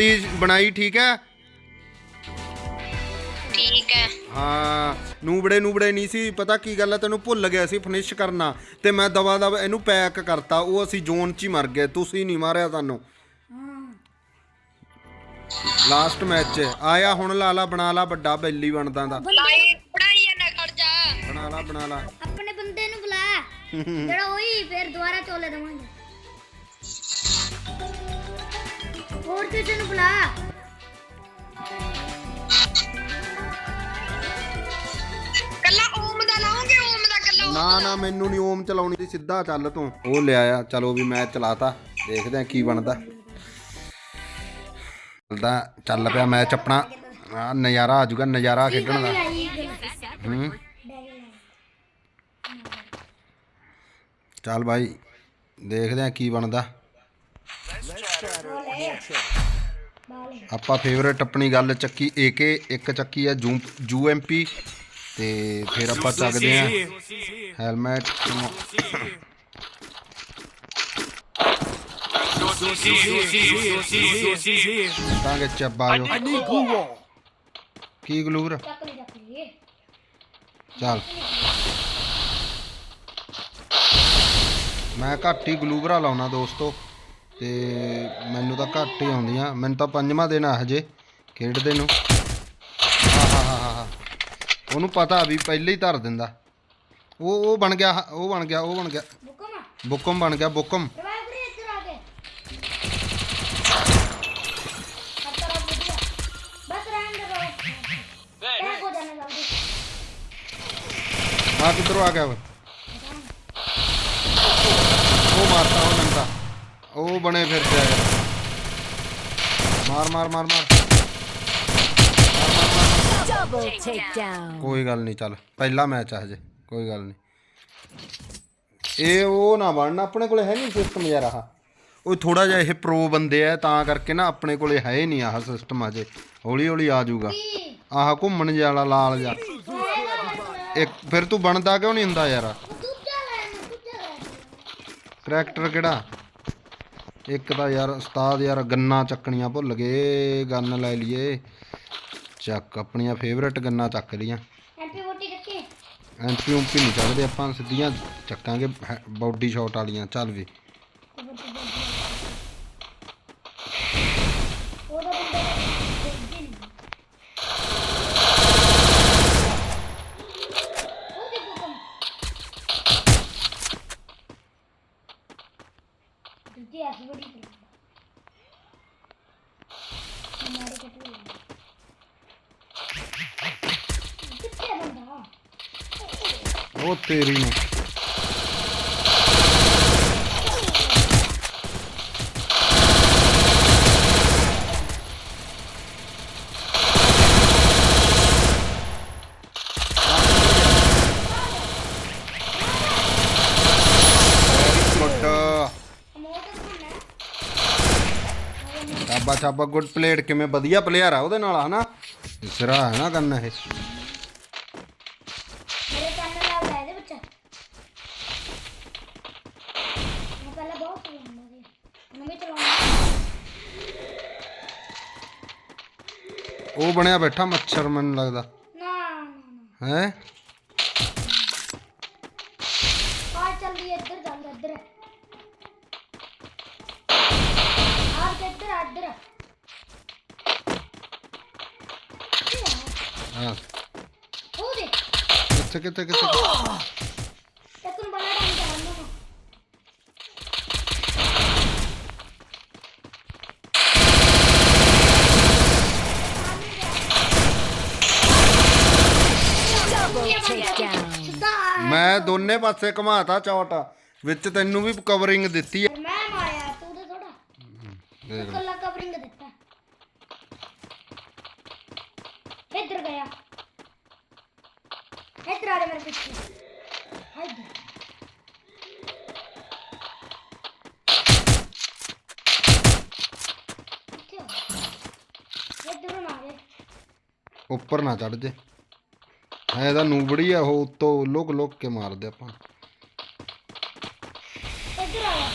Please ਬਣਾਈ ਠੀਕ ਹੈ? ਠੀਕ ਹੈ। ਹਾਂ ਨੂਬੜੇ ਨੂਬੜੇ ਨਹੀਂ ਸੀ ਪਤਾ ਕੀ ਗੱਲ ਹੈ ਤੈਨੂੰ ਭੁੱਲ ਗਿਆ ਸੀ ਫਿਨਿਸ਼ ਕਰਨਾ ਤੇ ਮੈਂ ਦਵਾ ਦਵਾ ਇਹਨੂੰ ਪੈਕ ਕਰਤਾ ਉਹ ਅਸੀਂ ਜ਼ੋਨ 'ਚ ਹੀ ਮਰ ਗਏ ਤੁਸੀਂ ਨਹੀਂ ਮਾਰਿਆ ਤੁਹਾਨੂੰ ਲਾਸਟ ਮੈਚ ਆਇਆ ਹੁਣ ਲਾ ਲਾ ਬਣਾ ਲਾ ਵੱਡਾ ਬੈਲੀ ਬਣਦਾ ਦਾ। ਲਾਈ ਪੜਾਈ ਨਾ ਖੜ ਜਾ। ਬਣਾ ਲਾ ਬਣਾ ਲਾ। ਆਪਣੇ ਬੰਦੇ ਨੂੰ ਬੁਲਾ। ਜਿਹੜਾ ਉਹੀ ਫਿਰ ਦੁਬਾਰਾ ਚੋਲੇ ਦਵਾਂਗੇ। ਹੋਰ ਕਿਸੇ ਨੂੰ ਬੁਲਾ। ਕੱਲਾ ਓਮ ਦਾ ਲਾਉਂਗੇ ਓਮ ਦਾ ਕੱਲਾ ਨਾ ਨਾ ਮੈਨੂੰ ਨਹੀਂ ਓਮ ਚਲਾਉਣੀ ਸੀ ਸਿੱਧਾ ਚੱਲ ਤੂੰ। ਉਹ ਲਿਆਇਆ ਚਲੋ ਵੀ ਮੈਚ ਚਲਾਤਾ। ਦੇਖਦੇ ਆ ਕੀ ਬਣਦਾ। ਚੱਲਦਾ ਚੱਲ ਪਿਆ ਮੈਚ ਆਪਣਾ। ਆ ਨਜ਼ਾਰਾ ਆ ਜਾਊਗਾ ਨਜ਼ਾਰਾ ਖੇਡਣ ਦਾ। ਹੂੰ? ਚੱਲ ਭਾਈ ਦੇਖਦੇ ਆ ਕੀ ਬਣਦਾ। ਆਪਾਂ ਫੇਵਰੇਟ ਆਪਣੀ ਗੱਲ ਚੱਕੀ ਏਕੇ ਇੱਕ ਚੱਕੀ ਆ ਜੂ ਜੂ ਐਮਪੀ ਤੇ ਫਿਰ ਆਪਾਂ ਚੱਕਦੇ ਆ ਹੈਲਮਟ। ਤਾਂਗੇ ਚੱਬਾ ਜੋ ਕੀ ਗਲੂਰ? ਚੱਲ। ਮੈਂ ਘੱਟ ਹੀ ਗਲੂਬਰਾ ਲਾਉਣਾ ਦੋਸਤੋ। ਤੇ ਮੈਨੂੰ ਤਾਂ ਘੱਟ ਹੀ ਆਉਂਦੀਆਂ। ਮੈਨੂੰ ਤਾਂ ਪੰਜਵਾਂ ਦਿਨ ਆ ਹਜੇ ਖੇਡਦੇ ਨੂੰ। ਆਹਾਹਾਹਾ ਉਹਨੂੰ ਪਤਾ ਵੀ ਪਹਿਲੇ ਹੀ ਧਰ ਦਿੰਦਾ। ਉਹ ਉਹ ਬਣ ਗਿਆ ਉਹ ਬਣ ਗਿਆ ਉਹ ਬਣ ਗਿਆ। ਬੁਕਮ। ਬੁਕਮ ਬਣ ਗਿਆ ਬੁਕਮ। ਆ ਕਿੱਧਰੋਂ ਆ ਗਿਆ ਵਾ? ਉਹ ਮਾਰਤਾ ਉਹ ਬਣੇ ਫਿਰ ਤੇ ਮਾਰ ਮਾਰ ਮਾਰ ਮਾਰ. ਕੋਈ ਗੱਲ ਨਹੀਂ ਚੱਲ। ਪਹਿਲਾ ਮੈਚ ਆ ਹਜੇ ਕੋਈ ਗੱਲ ਨਹੀਂ। ਇਹ ਉਹ ਨਾ ਬਣਨਾ ਆਪਣੇ ਕੋਲੇ ਹੈ ਨਹੀਂ ਸਿਸਟਮ ਯਾਰ ਆਹ। ਉਹ ਥੋੜਾ ਜਿਹਾ ਇਹ ਪ੍ਰੋ ਬੰਦੇ ਆ ਤਾਂ ਕਰਕੇ ਨਾ ਆਪਣੇ ਕੋਲੇ ਹੈ ਹੀ ਨਹੀਂ ਆਹ ਸਿਸਟਮ ਅਜੇ ਹੌਲੀ ਹੌਲੀ ਆ ਜਾਊਗਾ। ਆਹ ਘੁੰਮਣ ਜਿਹਾ ਵਾਲਾ ਲਾਲ ਜਿਹਾ। ਇੱਕ ਫਿਰ ਤੂੰ ਬਣਦਾ ਕਿਉਂ ਨਹੀਂ ਹੁੰਦਾ ਯਾਰ? ਕਰੈਕਟਰ ਕਿਹੜਾ? ਇੱਕ ਤਾਂ ਯਾਰ ਉਸਤਾਦ ਯਾਰ ਗੰਨਾ ਚੱਕਣੀਆਂ ਭੁੱਲ ਗਏ ਗੰਨ ਲੈ ਲਈਏ। ਚੱਕ ਆਪਣੀਆਂ ਫੇਵਰੇਟ ਗੰਨਾ ਚੱਕ ਲੀਆਂ ਐਂਟੀ ਵੋਟੀ ਰੱਖੇ ਐਂਟਰੀ ਉਂਪੀ ਨਹੀਂ ਚੱਕਦੇ ਆਪਾਂ ਸਿੱਧੀਆਂ ਚੱਕਾਂਗੇ ਬਾਡੀ ਸ਼ਾਟ ਵਾਲੀਆਂ ਚੱਲ ਵੀ। ਤੇਰੀ ਨੂੰ। ਗੁੱਡ ਮੋਟਰ ਗੁੱਡ ਪਲੇਟ ਕਿਵੇਂ ਵਧੀਆ ਪਲੇਅਰ ਆ ਉਹਦੇ ਨਾਲ, ਹਨਾ? ਸਿਰਾ ਹੈ ਨਾ ਕੰਨ ਇਹ। ਉਹ ਬਣਿਆ ਬੈਠਾ ਮੱਛਰ ਮੈਨੂੰ ਲੱਗਦਾ। ਨਾ ਹੈ? ਆ ਚੱਲਦੀ ਇੱਧਰ ਚੱਲ ਇੱਧਰ। ਆ ਇੱਧਰ ਆ, ਇੱਧਰ। ਹਾਂ। ਉਹ ਦੇ ਕਿੱਥੇ ਕਿੱਥੇ ਕਿੱਥੇ ਤੱਕ ਨੂੰ ਬੜਾ ਡਾਂਸ ਕਰਨਾ ਨਾ Double takedown. ਸਿੱਧਾ ਮੈਂ ਦੋਨੇ ਪਾਸੇ ਘਮਾਤਾ ਚੌਟ ਵਿੱਚ ਤੈਨੂੰ ਵੀ ਕਵਰਿੰਗ ਦਿੱਤੀ ਆ। ਮੈਂ ਮਾਰਿਆ ਤੂੰ ਤੇ ਥੋੜਾ ਦੇਖ ਲੈ। ਕੱਲਾ ਕਵਰਿੰਗ ਦਿੱਤਾ। ਇੱਧਰ ਗਿਆ। ਇੱਧਰ ਆ ਜਾ ਮੇਰੇ ਪਿੱਛੇ? ਇੱਧਰ। ਆਵੇ ਉੱਪਰ ਨਾ ਚੜ ਜੇ। ਹੈ ਤਾਂ ਨੂਬੜੀ ਆ ਉਹ ਉੱਤੋਂ ਲੁਕ ਲੁਕ ਕੇ ਮਾਰਦੇ ਆਪਾਂ।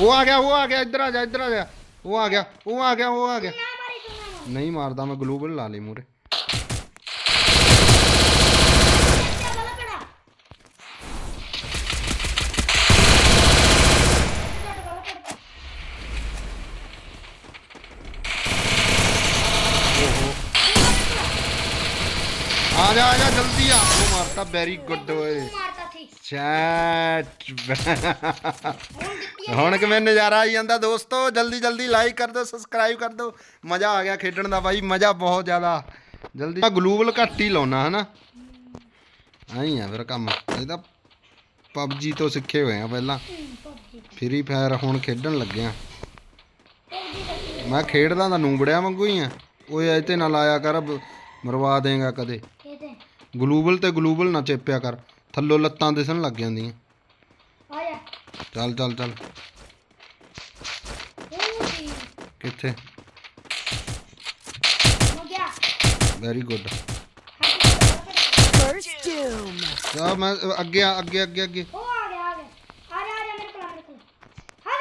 ਉਹ ਆ ਗਿਆ ਉਹ ਆ ਗਿਆ ਇੱਧਰ ਆ ਜਾ ਇੱਧਰ ਆ ਜਾ। ਉਹ ਆ ਗਿਆ ਉਹ ਆ ਗਿਆ ਉਹ ਆ ਗਿਆ। ਨਹੀਂ ਮਾਰਦਾ ਮੈਂ ਗਲੋਬਲ ਲਾ ਲਈ ਮੂਰੇ ਕਿਆ ਵਾਲਾ ਕੜਾ ਕਿਆ ਵਾਲਾ ਕੜਾ ਆ ਜਾ ਆ ਜਾ ਜਲਦੀ ਆ ਉਹ ਮਾਰਤਾ ਵੈਰੀ ਗੁੱਡ ਓਏ। ਮਾਰਤਾ ਸੀ। ਚੈਟ ਹੁਣ ਕਿਵੇਂ ਨਜ਼ਾਰਾ ਆਈ ਜਾਂਦਾ ਦੋਸਤੋ? ਜਲਦੀ ਜਲਦੀ ਲਾਈਕ ਕਰ ਦਿਓ ਸਬਸਕ੍ਰਾਈਬ ਕਰ ਦਿਓ। ਮਜ਼ਾ ਆ ਗਿਆ ਖੇਡਣ ਦਾ ਬਾਈ ਮਜ਼ਾ ਬਹੁਤ ਜ਼ਿਆਦਾ। ਜਲਦੀ ਆ ਗਲੋਬਲ ਘੱਟ ਹੀ ਲਾਉਣਾ ਹਨਾ? ਆਈ ਆ ਫਿਰ ਕੰਮ। ਇਹ ਤਾਂ ਪਬਜੀ ਤੋਂ ਸਿੱਖੇ ਹੋਏ ਆ ਪਹਿਲਾਂ। ਫ੍ਰੀ ਫਾਇਰ ਹੁਣ ਖੇਡਣ ਲੱਗੇ ਆ ਮੈਂ ਖੇਡਦਾ ਤਾਂ ਨੂੰਬੜਿਆ ਵਾਂਗੂ ਹੀ ਆ। ਓਏ ਇਹ ਤੇ ਨਾ ਲਾਇਆ ਕਰ ਮਰਵਾ ਦੇਗਾ ਕਦੇ। ਗਲੋਬਲ ਤੇ ਗਲੋਬਲ ਨਾ ਚੇਪਿਆ ਕਰ। ਥੱਲੋਂ ਲੱਤਾਂ ਦਿਸਣ ਲੱਗ ਜਾਂਦੀਆਂ। ਆ ਜਾ ਚੱਲ ਚੱਲ ਚੱਲ। ਜੀ ਕਿੱਥੇ? ਹੋ ਗਿਆ। Very good First doom. ਮੈਂ ਅੱਗੇ ਆ ਅੱਗੇ ਅੱਗੇ ਅੱਗੇ। ਉਹ ਆ ਗਿਆ ਆ ਗਿਆ। ਆ ਜਾ ਆ ਜਾ ਮੇਰੇ ਕੋਲ ਆ ਮੇਰੇ ਕੋਲ। ਹਾਂ।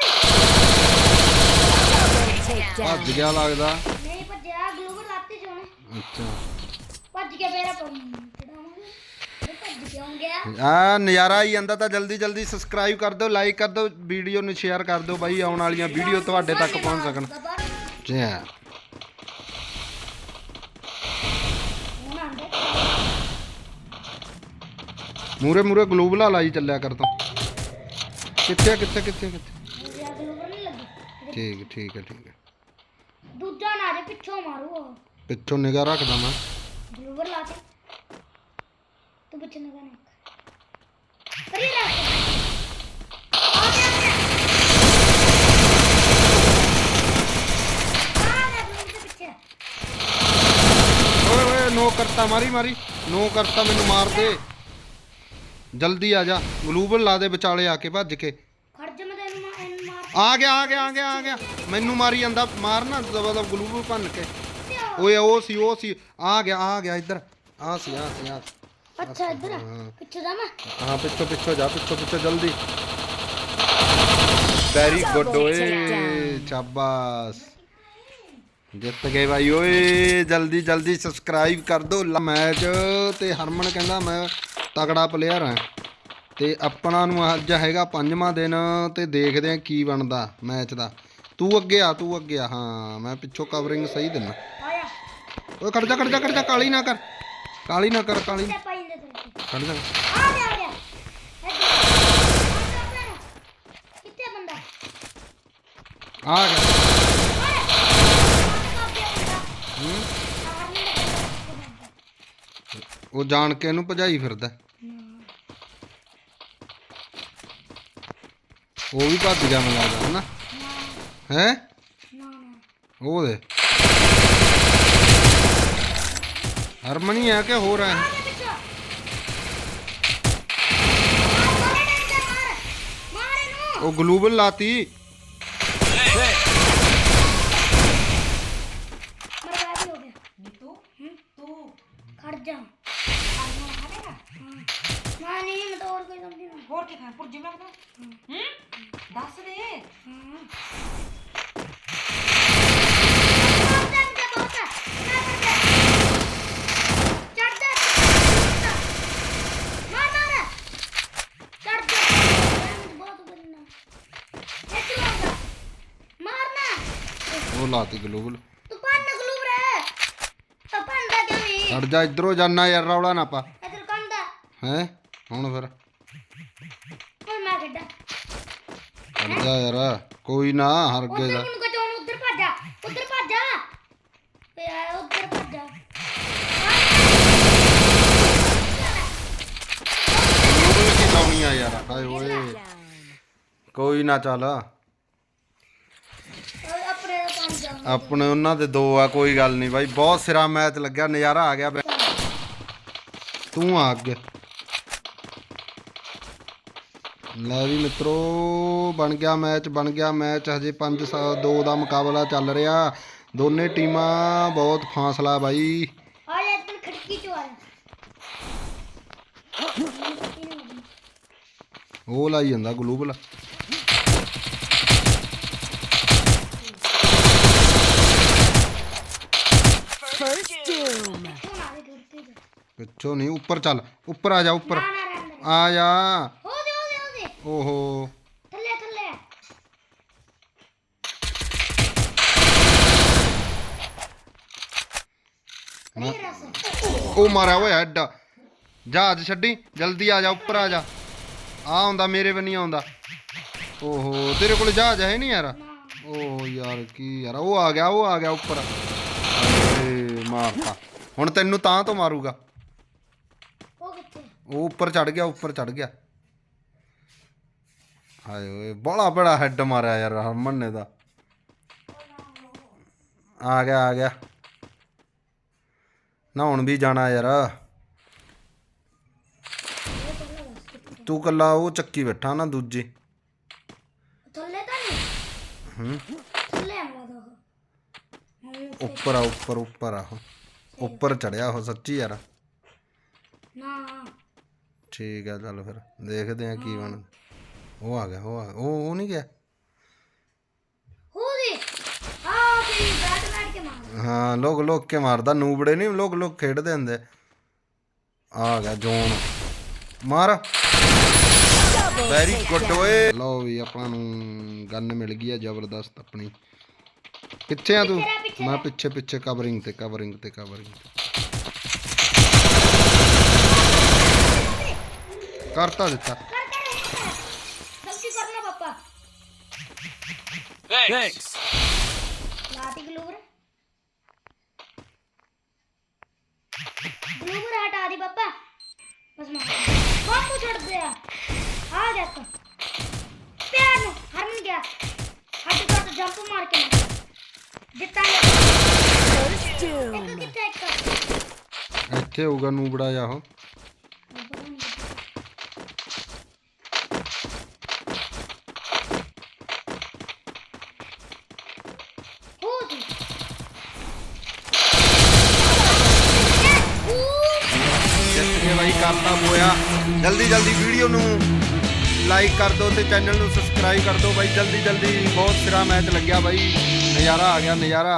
Double takedown. ਭੱਜ ਗਿਆ ਲੱਗਦਾ। ਨਹੀਂ ਭੱਜਿਆ ਗਲੋਬਲ ਲਾਤੀ ਜੋਨੇ ਅੱਛਾ। ਭੱਜ ਕੇ ਫੇਰ ਆਪਾਂ ਚੜਾਵਾਂਗੇ ਇਹ ਭੱਜ ਕਿਉਂ ਗਿਆ ਆ ਨਜ਼ਾਰਾ ਆਈ ਜਾਂਦਾ ਤਾਂ ਜਲਦੀ ਜਲਦੀ ਸਬਸਕ੍ਰਾਈਬ ਕਰ ਦਿਓ ਲਾਈਕ ਕਰ ਦਿਓ ਵੀਡੀਓ ਨੂੰ ਸ਼ੇਅਰ ਕਰ ਦਿਓ ਬਾਈ ਆਉਣ ਵਾਲੀਆਂ ਵੀਡੀਓ ਤੁਹਾਡੇ ਤੱਕ ਪਹੁੰਚ ਸਕਣ। ਜੈ ਆਂਦੇ ਮੂਰੇ ਮੂਰੇ ਗਲੋਬਲ ਲਾਈ ਚੱਲਿਆ ਕਰ ਤੂੰ। ਕਿੱਥੇ ਆ, ਕਿੱਥੇ ਕਿੱਥੇ ਕਿੱਥੇ ਠੀਕ ਠੀਕ ਹੈ ਠੀਕ ਹੈ ਦੂਜਾ ਨਾ ਜੇ ਪਿੱਛੋਂ ਮਾਰੂ। ਉਹ ਪਿੱਛੋਂ ਨਿਗਾਹ ਰੱਖਦਾ ਮੈਂ। ਗਲੋਬਲ ਲਾ ਕੇ। ਦੇ ਪਿੱਛੇ ਓਏ ਓਏ ਨੋ ਕਰਤਾ ਮਾਰੀ ਮਾਰੀ। ਨੋ ਕਰਤਾ ਮੈਨੂੰ ਮਾਰ ਦੇ। ਜਲਦੀ ਆ ਜਾ। ਗਲੋਬਲ ਲਾ ਦੇ ਵਿਚਾਲੇ ਆ ਕੇ ਭੱਜ ਕੇ। ਖੜ ਜਾ ਮੈਂ ਤੈਨੂੰ ਮਾ- ਇਹਨੂੰ ਮਾਰ ਆ ਗਿਆ ਆ ਗਿਆ ਆ ਗਿਆ ਆ ਗਿਆ। ਮੈਨੂੰ ਮਾਰੀ ਜਾਂਦਾ ਮਾਰਨਾ ਦਬਾ ਦਬ ਗਲੋਬਲ ਭੰਨ ਕੇ। ਓਏ ਉਹ ਸੀ ਉਹ ਸੀ। ਆ ਗਿਆ ਆ ਗਿਆ ਇੱਧਰ। ਆ ਸੀ ਆ ਸੀ ਆ ਸੀ। ਅੱਛਾ ਇੱਧਰ ਆ। ਪਿੱਛੇ ਜਾ ਮੈਂ। ਹਾਂ ਪਿੱਛੋਂ ਪਿੱਛੋਂ ਜਾ ਪਿੱਛੋਂ ਪਿੱਛੋਂ ਜਲਦੀ। ਵੈਰੀ ਗੁੱਡ ਓਏ ਸ਼ਾਬਾਸ਼। ਜਿੱਤ ਗਏ ਭਾਈ ਓਏ ਜਲਦੀ ਜਲਦੀ ਸਬਸਕ੍ਰਾਈਬ ਕਰ ਦਿਓ ਮੈਚ ਤੇ ਹਰਮਨ ਕਹਿੰਦਾ ਮੈਂ ਤਗੜਾ ਪਲੇਅਰ ਹਾਂ। ਤੇ ਆਪਣਾ ਨੂੰ ਅੱਜ ਹੈਗਾ ਪੰਜਵਾਂ ਦਿਨ ਤੇ ਦੇਖਦੇ ਆ ਕੀ ਬਣਦਾ ਮੈਚ ਦਾ। ਤੂੰ ਅੱਗੇ ਆ ਤੂੰ ਅੱਗੇ ਆ। ਹਾਂ ਮੈਂ ਪਿੱਛੋਂ ਕਵਰਿੰਗ ਸਹੀ ਦਿੰਨਾ ਆਇਆ ਓਏ ਖੜ ਜਾ ਖੜ ਜਾ ਖੜ ਜਾ ਕਾਲੀ ਨਾ ਕਰ। ਕਾਲੀ ਨਾ ਕਰ ਕਾਲੀ ਤੇ ਖੜ ਜਾ। ਆ ਗਿਆ ਆ ਗਿਆ। ਕਿੱਥੇ ਬੰਦਾ। ਆ ਗਿਆ। ਹੂੰ? ਉਹ ਜਾਣ ਕੇ ਇਹਨੂੰ ਭਜਾਈ ਫਿਰਦਾ। ਉਹ ਵੀ ਭੱਜ ਗਿਆ ਮੈਨੂੰ ਲੱਗਦਾ ਹਨਾ? ਹੈ? ਉਹ ਦੇ। ਹਰਮਨੀ ਆ ਕਿ ਹੋਰ ਆ ਆ ਗਿਆ ਪਿੱਛੇ ਮਾਰ ਮਾਰ ਇਹਨੂੰ ਮਾਰ ਮਾਰ ਇਹਨੂੰ ਉਹ ਗਲੋਬਲ ਲਾਤੀ। ਹੋਰ ਕੀ ਖਾਂ ਪੁਰਜੀ ਲੱਗਦਾ ਹੂੰ। ਦੱਸ ਦੇ। ਹਾਂ ਬਹੁਤ ਹੈ ਮੁੰਡਾ, ਬਹੁਤ ਹੈ। ਨਾ ਕਰ ਦੇ। ਚੜ੍ਹ ਜਾ। ਮਾਰ, ਮਾਰ। ਚੜ੍ਹ ਜਾ। ਬਹੁਤ ਬੰਨਾ। ਇੱਥੇ ਲਾਉਂਦਾ। ਮਾਰਨਾ। ਉਹ ਲਾਤੀ ਗਲੋਬਲ ਤੂੰ ਭੰਨ ਗਲੂ ਰੇ। ਤਾਂ ਭੰਨਦਾ ਕਿਉਂ ਨਹੀਂ? ਛੱਡ ਜਾ ਇਧਰੋਂ ਜਾਨਾ ਯਾਰ ਰੌਲਾ ਨਾ ਪਾ ਇੱਧਰ ਕੰਦਾ। ਹੈ ਹੁਣ ਫਿਰ ਹੁਣ ਮੈਂ ਖੇਡਾਂ। ਛੱਡ ਜਾ ਯਾਰ ਕੋਈ ਨਾ ਹਰ ਗਏ ਉੱਧਰ ਭੱਜ ਜਾ। ਉੱਧਰ ਭੱਜ ਜਾ। ਤੇ ਆ ਉੱਧਰ ਭੱਜ ਜਾ। ਗਲੋਬਲ ਕੀ ਲਾਉਣੀ ਆ ਯਾਰ ਹਾਏ ਓਏ Down. ਕੋਈ ਨਾ ਚੱਲ ਓਏ ਆਪਣੇ ਦਾ ਕੰਮ ਜਾ ਆਪਣੇ ਉਹਨਾਂ ਦੇ ਦੋ ਆ ਕੋਈ ਗੱਲ ਨਹੀਂ ਬਾਈ। ਬਹੁਤ ਸਿਰਾ ਮੈਚ ਲੱਗਿਆ ਨਜ਼ਾਰਾ ਆ ਗਿਆ ਤੂੰ ਆ ਅੱਗੇ। ਲੈ ਵੀ ਮਿੱਤਰੋ ਬਣ ਗਿਆ ਮੈਚ ਬਣ ਗਿਆ ਮੈਚ। ਹਜੇ 5 2 ਦਾ ਮੁਕਾਬਲਾ ਚੱਲ ਰਿਹਾ। ਦੋਨੇ ਟੀਮਾਂ ਬਹੁਤ ਫਾਸਲਾ ਬਾਈ। ਜਾ ਇੱਧਰ ਖਿੜਕੀ ਚ ਆ ਉਹ ਲਾਈ ਜਾਂਦਾ ਗਲੋਬਲ। ਪਿੱਛੋਂ ਨਹੀਂ ਉੱਪਰ ਚੱਲ। ਉੱਪਰ ਆ ਜਾ ਉੱਪਰ। ਨਾ ਨਾ ਰਹਿਣ ਦੇ। ਆ ਜਾ। ਹੋ ਦੇ ਹੋ ਦੇ ਹੋ ਦੇ ਓਹੋ। ਥੱਲੇ ਥੱਲੇ। ਨਾ- ਰਸ। ਉਹ ਮਾਰਿਆ ਓਏ ਹੈਡ ਜਹਾਜ਼ ਛੱਡੀ ਜਲਦੀ ਆ ਜਾ ਉੱਪਰ ਆ ਜਾ। ਆ ਆਉਂਦਾ ਮੇਰੇ ਵੀ ਨਹੀਂ ਆਉਂਦਾ। ਓਹੋ ਤੇਰੇ ਕੋਲ ਜਹਾਜ਼ ਹੈ ਨਹੀਂ ਯਾਰ? ਓਹ ਯਾਰ ਕੀ ਯਾਰ? ਉਹ ਆ ਗਿਆ ਉਹ ਆ ਗਿਆ ਉੱਪਰ। ਏ ਮਾਰਤਾ। ਹੁਣ ਤੈਨੂੰ ਤਾਂ ਤੋਂ ਮਾਰੂਗਾ। ਉਹ ਉੱਪਰ ਚੜ ਗਿਆ ਉੱਪਰ ਚੜ ਗਿਆ। ਹਾਏ ਓਏ ਬੜਾ ਬੜਾ ਹੈਡ ਮਾਰਿਆ ਯਾਰ ਹਰਮਨ ਨੇ ਦਾ ਆ ਗਿਆ ਆ ਗਿਆ। ਨਹਾਉਣ ਵੀ ਜਾਣਾ ਯਾਰ। ਤੂੰ ਕੱਲਾ ਉਹ ਚੱਕੀ ਬੈਠਾ ਨਾ ਦੂਜੀ। ਥੱਲੇ ਤਾਂ ਨਹੀਂ? ਹੂੰ। ਥੱਲੇ ਆਵਾ ਦੋ ਹਾਂ ਉੱਪਰ ਆ ਉੱਪਰ ਉੱਪਰ ਆ ਉਹ। ਉੱਪਰ ਚੜਿਆ ਉਹ ਸੱਚੀ ਯਾਰ। ਨਾ। ਠੀਕ ਆ ਚੱਲ ਫਿਰ ਦੇਖਦੇ ਆ ਕੀ ਬਣਦਾ ਉਹ ਆ ਗਿਆ ਉਹ ਆ ਉਹ ਉਹ ਨਹੀਂ ਗਿਆ? ਹੋ ਦੇ ਆ ਤੇ ਬੈਟ ਬੈਟ ਕੇ ਮਾਰ। ਹਾਂ ਲੋਕ ਲੋਕ ਕੇ ਮਾਰਦਾ ਨੂਬੜੇ ਨਹੀਂ ਲੋਕ ਲੋਕ ਖੇਡਦੇ ਹੁੰਦੇ। ਆ ਗਿਆ ਜੋਨ। ਮਾਰ। ਵੈਰੀ ਗੁੱਡ ਓਏ। ਲਓ ਵੀ ਆਪਣਾ ਨੂੰ ਗਨ ਮਿਲ ਗਈ ਆ ਜ਼ਬਰਦਸਤ ਆਪਣੀ। ਕਿੱਥੇ ਆ ਤੂੰ। ਮੈਂ ਪਿੱਛੇ ਪਿੱਛੇ ਕਵਰਿੰਗ ਤੇ ਕਵਰਿੰਗ ਤੇ ਕਵਰਿੰਗ ਕਰਤਾ ਦਿੱਤਾ। ਗਲਤੀ ਕਰਨਾ ਪਾਪਾ। ਥੈਂਕਸ ਲਾਤੀ ਗਲੂਵਰ ਗਲੂਵਰ ਹਟਾ ਦੇ ਪਾਪਾ। ਬਸ ਮਾਰ ਬਾਪੂ ਛੱਡ ਦੇ ਆ। ਆ ਜਾ ਤੂੰ ਪਿਆਰ ਨੂੰ ਹਰਮਨ ਗਿਆ। ਹੱਟ ਕਰ ਤੇ ਜੰਪ ਮਾਰ ਕੇ ਜਿੱਤਾਂਗੇ। ਇੱਥੇ ਹੋਊਗਾ ਨੂਬੜਾ ਜਾ ਉਹ। ਜਿੱਥੇ ਬਾਈ ਜਲਦੀ ਜਲਦੀ ਵੀਡੀਓ ਨੂੰ ਲਾਈਕ ਕਰ ਦਿਓ ਤੇ ਚੈਨਲ ਨੂੰ ਸਬਸਕ੍ਰਾਈਬ ਕਰ ਦਿਓ। ਬਾਈ, ਜਲਦੀ ਜਲਦੀ ਬਹੁਤ ਸਿਰਾ ਮੈਚ ਲੱਗਿਆ ਬਾਈ। ਨਜ਼ਾਰਾ ਆ ਗਿਆ, ਨਜ਼ਾਰਾ।